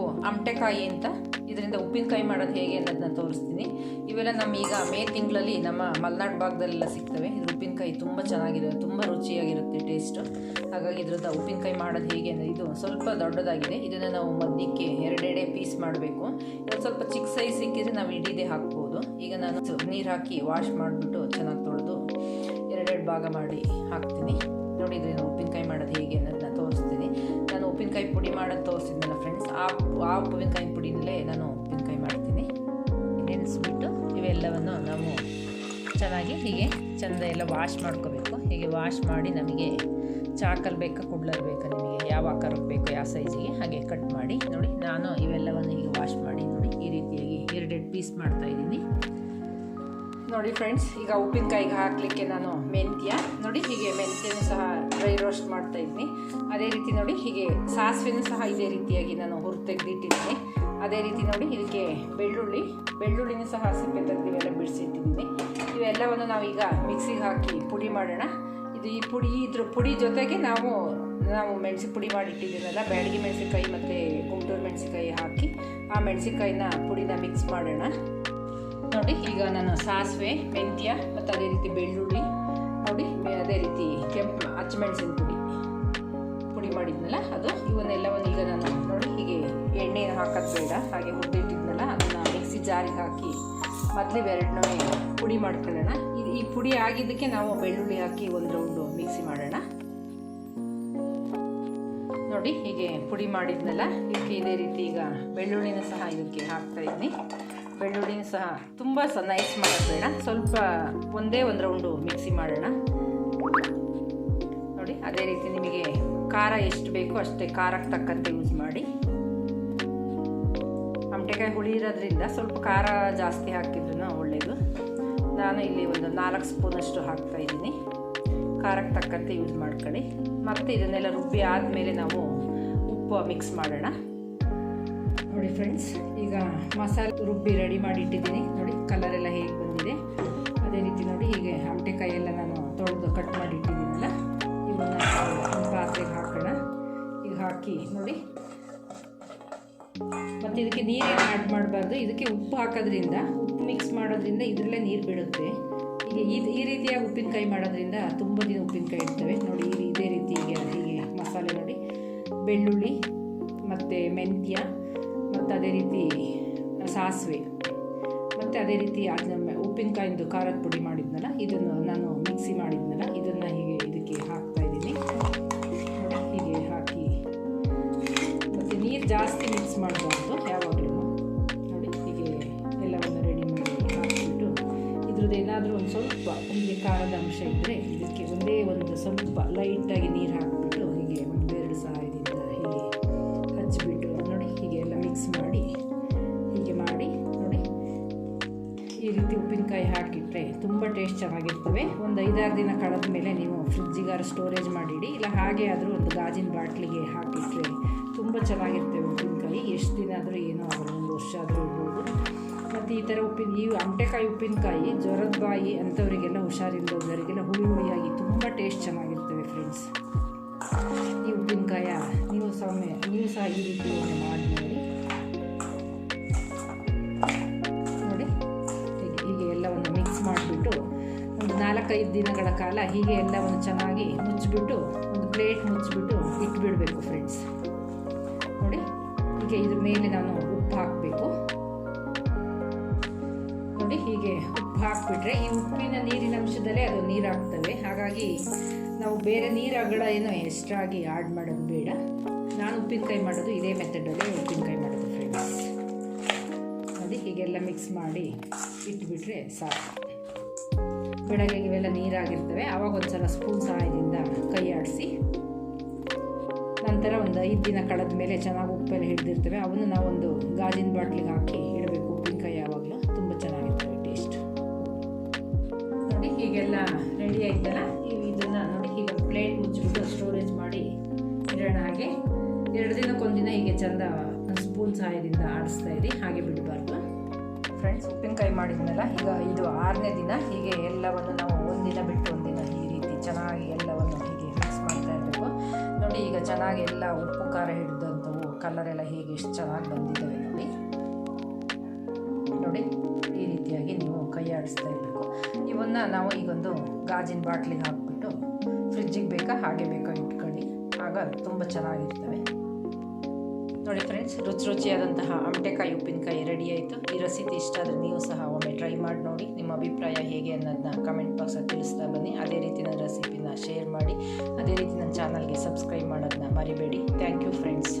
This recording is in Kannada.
ಇವು ಅಮಟೆಕಾಯಿ ಅಂತ ಇದರಿಂದ ಉಪ್ಪಿನಕಾಯಿ ಮಾಡೋದು ಹೇಗೆ ಅನ್ನೋದನ್ನ ತೋರಿಸ್ತೀನಿ. ಇವೆಲ್ಲ ನಮ್ಮ ಈಗ ಮೇ ತಿಂಗಳಲ್ಲಿ ನಮ್ಮ ಮಲೆನಾಡು ಭಾಗದಲ್ಲೆಲ್ಲ ಸಿಗ್ತವೆ. ಇದು ಉಪ್ಪಿನಕಾಯಿ ತುಂಬ ಚೆನ್ನಾಗಿರುತ್ತೆ, ತುಂಬ ರುಚಿಯಾಗಿರುತ್ತೆ ಟೇಸ್ಟು ಹಾಗಾಗಿ ಇದ್ರದ್ದು ಉಪ್ಪಿನಕಾಯಿ ಮಾಡೋದು ಹೇಗೆ ಅಂದರೆ ಇದು ಸ್ವಲ್ಪ ದೊಡ್ಡದಾಗಿದೆ. ಇದನ್ನು ನಾವು ಮಧ್ಯಕ್ಕೆ ಎರಡೆರಡೆ ಪೀಸ್ ಮಾಡಬೇಕು. ಇದು ಸ್ವಲ್ಪ ಚಿಕ್ಕ ಸೈಜ್ ಸಿಕ್ಕಿದ್ರೆ ನಾವು ಇಡೀದೇ ಹಾಕ್ಬೋದು. ಈಗ ನಾನು ನೀರು ಹಾಕಿ ವಾಶ್ ಮಾಡಿಬಿಟ್ಟು ಚೆನ್ನಾಗಿ ತೊಳೆದು ಎರಡೆರಡು ಭಾಗ ಮಾಡಿ ಹಾಕ್ತೀನಿ. ನಾನು ಉಪ್ಪಿನಕಾಯಿ ಮಾಡೋದು ಹೇಗೆ ಅನ್ನೋದನ್ನ ತೋರಿಸ್ತೀನಿ. ನಾನು ಉಪ್ಪಿನಕಾಯಿ ಪುಡಿ ಮಾಡೋದು ತೋರಿಸಿದ್ನಲ್ಲ ಫ್ರೆಂಡ್ಸ್ ಆ ಉಪ್ಪಿನಕಾಯಿ ಪುಡಿನಲ್ಲೇ ನಾನು ಉಪ್ಪಿನಕಾಯಿ ಮಾಡ್ತೀನಿ. ನೆನೆಸ್ಬಿಟ್ಟು ಇವೆಲ್ಲವನ್ನು ನಾವು ಚೆನ್ನಾಗಿ ಹೀಗೆ ಚೆಂದ ಎಲ್ಲ ವಾಶ್ ಮಾಡ್ಕೋಬೇಕು. ಹೀಗೆ ವಾಶ್ ಮಾಡಿ ನಮಗೆ ಚಾಕಲ್ ಬೇಕಾ ಕುಡ್ಲರ್ ಬೇಕಾ, ನಿಮಗೆ ಯಾವ ಆಕಾರಕ್ಕೆ ಬೇಕು, ಯಾವ ಸೈಜಿಗೆ ಹಾಗೆ ಕಟ್ ಮಾಡಿ ನೋಡಿ. ನಾನು ಇವೆಲ್ಲವನ್ನು ಹೀಗೆ ವಾಶ್ ಮಾಡಿ ನೋಡಿ ಈ ರೀತಿಯಾಗಿ ಎರಡೆರಡು ಪೀಸ್ ಮಾಡ್ತಾ ಇದ್ದೀನಿ. ನೋಡಿ ಫ್ರೆಂಡ್ಸ್ ಈಗ ಉಪ್ಪಿನಕಾಯಿಗೆ ಹಾಕಲಿಕ್ಕೆ ನಾನು ಮೆಂತ್ಯ. ನೋಡಿ ಹೀಗೆ ಮೆಂತ್ಯನೂ ಸಹ ಡ್ರೈ ರೋಸ್ಟ್ ಮಾಡ್ತಾ ಇದ್ದೀನಿ. ಅದೇ ರೀತಿ ನೋಡಿ ಹೀಗೆ ಸಾಸಿವೆನೂ ಸಹ ಇದೇ ರೀತಿಯಾಗಿ ನಾನು ಹುರ್ ತೆಗೆದಿಟ್ಟಿದ್ದೀನಿ ಅದೇ ರೀತಿ ನೋಡಿ ಇದಕ್ಕೆ ಬೆಳ್ಳುಳ್ಳಿ, ಬೆಳ್ಳುಳ್ಳಿನೂ ಸಹ ಸಿಪ್ಪೆ ತೆಗೆದು ಇವೆಲ್ಲ ಬಿಡಿಸಿಟ್ಟಿದ್ದೀನಿ. ಇವೆಲ್ಲವನ್ನು ನಾವೀಗ ಮಿಕ್ಸಿಗೆ ಹಾಕಿ ಪುಡಿ ಮಾಡೋಣ. ಇದು ಈ ಪುಡಿ, ಇದ್ರ ಪುಡಿ ಜೊತೆಗೆ ನಾವು ನಾವು ಮೆಣಸಿ ಪುಡಿ ಮಾಡಿಟ್ಟಿದ್ದೀನಲ್ಲ ಬ್ಯಾಡಗಿ ಮೆಣಸಿನಕಾಯಿ ಮತ್ತು ಗುಂಟೂರು ಮೆಣಸಿನ್ಕಾಯಿ ಹಾಕಿ ಆ ಮೆಣಸಿನ್ಕಾಯಿನ ಪುಡಿನ ಮಿಕ್ಸ್ ಮಾಡೋಣ. ನೋಡಿ, ಈಗ ನಾನು ಸಾಸಿವೆ, ಮೆಂತ್ಯ, ಮತ್ತು ಅದೇ ರೀತಿ ಬೆಳ್ಳುಳ್ಳಿ, ನೋಡಿ ಅದೇ ರೀತಿ ಕೆಂಪು ಹಚ್ಚಿಮೆಣಸಿನ ಪುಡಿ. ಪುಡಿ ಮಾಡಿದ್ನಲ್ಲ, ಅದು ಇವನ್ನೆಲ್ಲವನ್ನು ಈಗ ನಾನು ನೋಡಿ, ಹೀಗೆ ಎಣ್ಣೆ ಹಾಕೋದು ಬೇಡ, ಹಾಗೆ ಹುರಿದಿಟ್ಟಿದ್ನಲ್ಲ ಅದನ್ನು ಮಿಕ್ಸಿ ಜಾರಿಗೆ ಹಾಕಿ ಮೊದಲೇ ಇವೆರಡನ್ನೂ ಪುಡಿ ಮಾಡ್ಕೊಳ್ಳೋಣ. ಇದು ಈ ಪುಡಿ ಆಗಿದ್ದಕ್ಕೆ ನಾವು ಬೆಳ್ಳುಳ್ಳಿ ಹಾಕಿ ಒಂದು ರೌಂಡು ಮಿಕ್ಸಿ ಮಾಡೋಣ. ನೋಡಿ, ಹೀಗೆ ಪುಡಿ ಮಾಡಿದ್ನಲ್ಲ, ಇದಕ್ಕೆ ಇದೇ ರೀತಿ ಈಗ ಬೆಳ್ಳುಳ್ಳಿನ ಸಹ ಇದಕ್ಕೆ ಹಾಕ್ತಾ ಇದ್ದೀನಿ. ಬೆಳ್ಳುಳ್ಳಿನ ಸಹ ತುಂಬ ಸ ನೈಸ್ ಮಾಡಬೇಡ ಸ್ವಲ್ಪ ಒಂದೇ ಒಂದು ರೌಂಡು ಮಿಕ್ಸಿ ಮಾಡೋಣ. ನೋಡಿ, ಅದೇ ರೀತಿ ನಿಮಗೆ ಖಾರ ಎಷ್ಟು ಬೇಕೋ ಅಷ್ಟೇ ಖಾರಕ್ಕೆ ತಕ್ಕಂತೆ ಯೂಸ್ ಮಾಡಿ. ಅಮಟೆಕಾಯಿ ಹುಳಿ ಇರೋದ್ರಿಂದ ಸ್ವಲ್ಪ ಖಾರ ಜಾಸ್ತಿ ಹಾಕಿದ್ರೂ ಒಳ್ಳೆಯದು ನಾನು ಇಲ್ಲಿ ಒಂದು ನಾಲ್ಕು ಸ್ಪೂನಷ್ಟು ಹಾಕ್ತಾ ಇದ್ದೀನಿ. ಖಾರಕ್ಕೆ ತಕ್ಕಂತೆ ಯೂಸ್ ಮಾಡ್ಕೊಳ್ಳಿ. ಮತ್ತು ಇದನ್ನೆಲ್ಲ ರುಬ್ಬಿ ಆದಮೇಲೆ ನಾವು ಉಪ್ಪು ಮಿಕ್ಸ್ ಮಾಡೋಣ. ನೋಡಿ ಫ್ರೆಂಡ್ಸ್ ಈಗ ಮಸಾಲೆ ರುಬ್ಬಿ ರೆಡಿ ಮಾಡಿ ಇಟ್ಟಿದ್ದೀನಿ ನೋಡಿ ಕಲರ್ ಎಲ್ಲ ಹೇಗೆ ಬಂದಿದೆ. ಅದೇ ರೀತಿ ನೋಡಿ, ಹೀಗೆ ಅಮಟೆಕಾಯಿ ಎಲ್ಲ ನಾನು ತೊಳೆದು ಕಟ್ ಮಾಡಿ ಇಟ್ಟಿದ್ದೀನಲ್ಲ ಒಂದು ಪಾತ್ರೆಗೆ ಹಾಕೋಣ. ಈಗ ಹಾಕಿ, ನೋಡಿ. ಮತ್ತು ಇದಕ್ಕೆ ನೀರೇನು ಆ್ಯಡ್ ಮಾಡಬಾರ್ದು? ಇದಕ್ಕೆ ಉಪ್ಪು ಹಾಕೋದ್ರಿಂದ, ಉಪ್ಪು ಮಿಕ್ಸ್ ಮಾಡೋದ್ರಿಂದ ಇದರಲ್ಲೇ ನೀರು ಬಿಡುತ್ತೆ ಈಗ ಈ ಈ ರೀತಿಯಾಗಿ ಉಪ್ಪಿನಕಾಯಿ ಮಾಡೋದ್ರಿಂದ ತುಂಬ ದಿನ ಉಪ್ಪಿನಕಾಯಿ ಇರ್ತವೆ. ನೋಡಿ ಇದೇ ರೀತಿ ಹೀಗೆ ಹೀಗೆ ಮಸಾಲೆ ನೋಡಿ. ಬೆಳ್ಳುಳ್ಳಿ, ಮತ್ತು ಮೆಂತ್ಯ ಮತ್ತು ಅದೇ ರೀತಿ ಸಾಸಿವೆ, ಮತ್ತು ಅದೇ ರೀತಿ ಅದನ್ನ ಉಪ್ಪಿನಕಾಯಿಂದು ಖಾರದ ಪುಡಿ ಮಾಡಿದ್ನಲ್ಲ, ಇದನ್ನು ನಾನು ಮಿಕ್ಸಿ ಮಾಡಿದ್ನಲ್ಲ, ಇದನ್ನು ಹೀಗೆ ಇದಕ್ಕೆ ಹಾಕ್ತಾ ಇದ್ದೀನಿ. ಹೀಗೆ ಹಾಕಿ, ಮತ್ತು ನೀರು ಜಾಸ್ತಿ ಮಿಕ್ಸ್ ಮಾಡಬಾರ್ದು, ಯಾವಾಗಲೂ. ನೋಡಿ, ಹೀಗೆ ಎಲ್ಲವನ್ನು ರೆಡಿ ಮಾಡಿ ಹಾಕಿಬಿಟ್ಟು, ಇದ್ರದ್ದು ಏನಾದರೂ ಒಂದು ಸ್ವಲ್ಪ, ಹೀಗೆ ಖಾರದ ಅಂಶ ಇದ್ದರೆ ಇದಕ್ಕೆ ಒಂದೇ ಒಂದು ಸ್ವಲ್ಪ ಲೈಟಾಗಿ ನೀರು ಹಾಕಿಬಿಟ್ಟು ಟೇಸ್ಟ್ ಚೆನ್ನಾಗಿರ್ತವೆ ಒಂದು ಐದಾರು ದಿನ ಕಳೆದ ಮೇಲೆ ನೀವು ಫ್ರಿಜ್ಜಿಗಾರ ಸ್ಟೋರೇಜ್ ಮಾಡಿಡಿ. ಇಲ್ಲ ಹಾಗೆ ಆದರೂ ಒಂದು ಗಾಜಿನ ಬಾಟ್ಲಿಗೆ ಹಾಕಿಟ್ರೆ ತುಂಬ ಚೆನ್ನಾಗಿರ್ತವೆ ಉಪ್ಪಿನಕಾಯಿ ಎಷ್ಟು ದಿನ ಆದರೂ ಏನೋ ಆಗಲ್ಲ ಒಂದು ವರ್ಷ ಆದರೂ ಇರ್ಬೋದು. ಮತ್ತು ಈ ಥರ ಉಪ್ಪಿನ, ಈ ಅಂಟೆಕಾಯಿ ಉಪ್ಪಿನಕಾಯಿ ಜ್ವರದ ಬಾಯಿ ಅಂಥವರಿಗೆಲ್ಲ ಹುಷಾರಿಲ್ಲದವರಿಗೆಲ್ಲ ಹುಳಿ ಹುಳಿಯಾಗಿ ತುಂಬ ಟೇಸ್ಟ್ ಚೆನ್ನಾಗಿರ್ತವೆ ಫ್ರೆಂಡ್ಸ್ ಈ ಉಪ್ಪಿನಕಾಯ ನೀವು ಸಹ ನೀವು ಸಹ ಈ ರೀತಿ ಮಾಡಿ ನಾಲ್ಕೈದು ದಿನಗಳ ಕಾಲ ಹೀಗೆ ಎಲ್ಲವನ್ನು ಚೆನ್ನಾಗಿ ಮುಚ್ಚಿಬಿಟ್ಟು, ಒಂದು ಪ್ಲೇಟ್ ಮುಚ್ಚಿಬಿಟ್ಟು ಇಟ್ಬಿಡಬೇಕು ಫ್ರೆಂಡ್ಸ್ ನೋಡಿ, ಹೀಗೆ ಇದ್ರ ಮೇಲೆ ನಾನು ಉಪ್ಪು ಹಾಕಬೇಕು. ನೋಡಿ, ಹೀಗೆ ಉಪ್ಪು ಹಾಕಿಬಿಟ್ರೆ ಈ ಉಪ್ಪಿನ ನೀರಿನ ಅಂಶದಲ್ಲೇ ಅದು ನೀರಾಗ್ತವೆ ಹಾಗಾಗಿ ನಾವು ಬೇರೆ ನೀರಾಗಳ ಏನೋ ಎಕ್ಸ್ಟ್ರಾಗಿ ಆ್ಯಡ್ ಮಾಡೋದು ಬೇಡ. ನಾನು ಉಪ್ಪಿನಕಾಯಿ ಮಾಡೋದು ಇದೇ ಮೆಥಡಲ್ಲೇ ಉಪ್ಪಿನಕಾಯಿ ಮಾಡೋದು ಫ್ರೆಂಡ್ಸ್ ಅದು ಹೀಗೆಲ್ಲ ಮಿಕ್ಸ್ ಮಾಡಿ ಇಟ್ಬಿಟ್ರೆ ಸಾಕು. ಬೆಳಗ್ಗೆಗೆ ಇವೆಲ್ಲ ನೀರಾಗಿರ್ತವೆ. ಆವಾಗ ಒಂದು ಸಲ ಸ್ಪೂನ್ ಸಹಾಯದಿಂದ ಕೈ ಆಡಿಸಿ, ನಂತರ ಒಂದು ಐದು ದಿನ ಕಳೆದ ಮೇಲೆ ಚೆನ್ನಾಗಿ ಉಪ್ಪೆಲ್ಲ ಹಿಡಿದಿರ್ತವೆ. ಅವನ್ನು ನಾವೊಂದು ಗಾಜಿನ ಬಾಟ್ಲಿಗೆ ಹಾಕಿ ಇಡಬೇಕು. ಉಪ್ಪಿನಕಾಯಿ ಯಾವಾಗಲೂ ತುಂಬ ಚೆನ್ನಾಗಿರ್ತವೆ ಟೇಸ್ಟ್ ನೋಡಿ ಹೀಗೆಲ್ಲ ರೆಡಿ ಆಯ್ತಲ್ಲ? ಇದನ್ನು ನೋಡಿ ಹೀಗೆ ಪ್ಲೇಟ್ ಮುಚ್ಚಿಬಿಟ್ಟು ಸ್ಟೋರೇಜ್ ಮಾಡಿ ಇಡೋಣ ಹಾಗೆ. ಎರಡು ದಿನಕ್ಕೊಂದಿನ ಹೀಗೆ ಚೆಂದ ಸ್ಪೂನ್ ಸಹಾಯದಿಂದ ಆಡಿಸ್ತಾ ಇರಿ. ಹಾಗೆ ಬಿಡಬಾರ್ದು. ಮಾಡಿದ್ನಲ್ಲ, ಈಗ ಇದು ಆರನೇ ದಿನ, ಹೀಗೆ ಎಲ್ಲವನ್ನು ನಾವು ಒಂದಿನ ಬಿಟ್ಟು ಒಂದಿನ ಈ ರೀತಿ ಚೆನ್ನಾಗಿ ಎಲ್ಲವನ್ನು ಹೀಗೆ ಮಿಕ್ಸ್ ಮಾಡ್ತಾ ಇರಬೇಕು. ನೋಡಿ, ಈಗ ಚೆನ್ನಾಗಿ ಎಲ್ಲ ಉಪ್ಪು, ಖಾರ ಹಿಡಿದಂಥವು ಕಲರ್ ಎಲ್ಲ ಹೇಗೆ ಎಷ್ಟು ಚೆನ್ನಾಗಿ ಬಂದಿದ್ದಾವೆ ನೋಡಿ. ನೋಡಿ, ಈ ರೀತಿಯಾಗಿ ನೀವು ಕೈ ಆಡಿಸ್ತಾ ಇರಬೇಕು. ಇವನ್ನ ನಾವು ಈಗೊಂದು ಗಾಜಿನ ಬಾಟ್ಲಿಗೆ ಹಾಕ್ಬಿಟ್ಟು ಫ್ರಿಜ್ಜಿಗೆ ಬೇಕಾ ಹಾಗೆ ಬೇಕಾ ಇಟ್ಕೊಳ್ಳಿ. ಆಗ ತುಂಬ ಚೆನ್ನಾಗಿರ್ತವೆ. ನೋಡಿ ಫ್ರೆಂಡ್ಸ್ ರುಚಿ ರುಚಿಯಾದಂತಹ ಅಮಟೆಕಾಯಿ ಉಪ್ಪಿನಕಾಯಿ ರೆಡಿ ಆಯಿತು. ಈ ರೆಸಿಪಿ ಇಷ್ಟ ಆದರೆ ನೀವು ಸಹ ಒಮ್ಮೆ ಟ್ರೈ ಮಾಡಿ ನೋಡಿ. ನಿಮ್ಮ ಅಭಿಪ್ರಾಯ ಹೇಗೆ ಅನ್ನೋದನ್ನ ಕಮೆಂಟ್ ಬಾಕ್ಸಲ್ಲಿ ತಿಳಿಸ್ತಾ ಬನ್ನಿ. ಅದೇ ರೀತಿ ನನ್ನ ರೆಸಿಪಿನ ಶೇರ್ ಮಾಡಿ. ಅದೇ ರೀತಿ ನನ್ನ ಚಾನಲ್ಗೆ ಸಬ್ಸ್ಕ್ರೈಬ್ ಮಾಡೋದನ್ನ ಮರಿಬೇಡಿ. Thank you friends